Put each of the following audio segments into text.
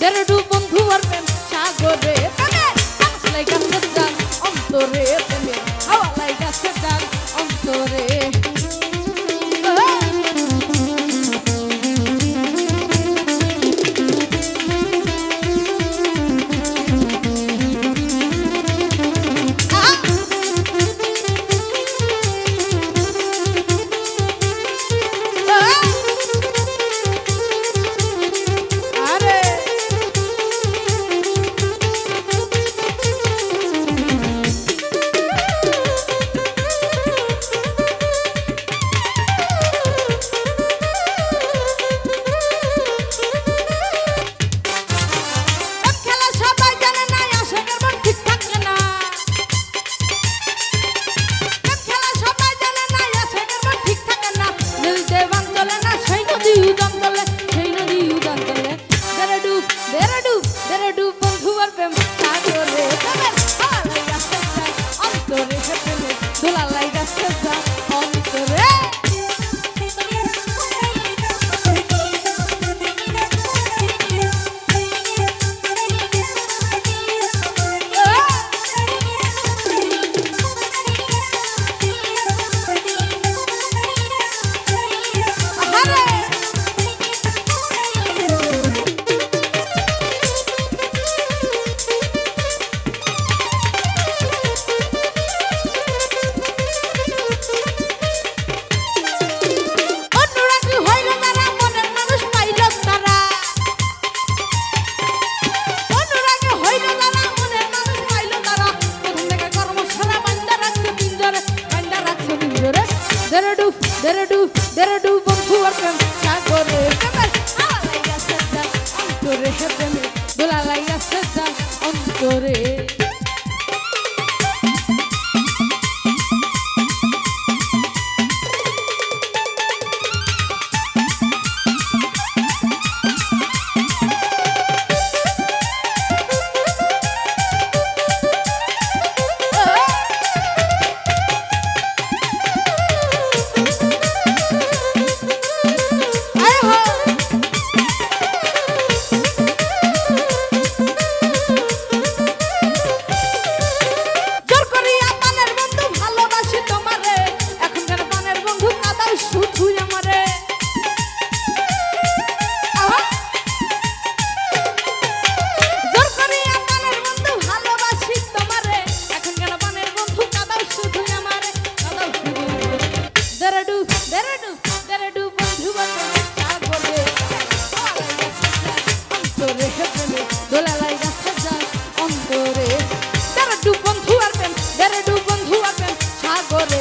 গেরডু বন্ধু আর প্রেম, সাগরে প্রেমের কাছে লাইগা সজ্জান অন্তরে প্রেমের হাওয়া লাইগা সজ্জান অন্তরে ದೆರಡು ದೆರಡು অন্তরে প্রেমে দোলা লাগা সাজা অন্তরে। তারা দু বন্ধু আর প্রেম, তারা দু বন্ধু আর প্রেম, সাগরে।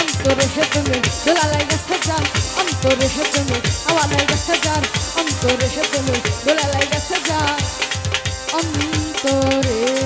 অন্তরে প্রেমে দোলা লাগা সাজা অন্তরে প্রেমে আওয়া লাগা সাজা অন্তরে প্রেমে দোলা লাগা সাজা অন্তরে।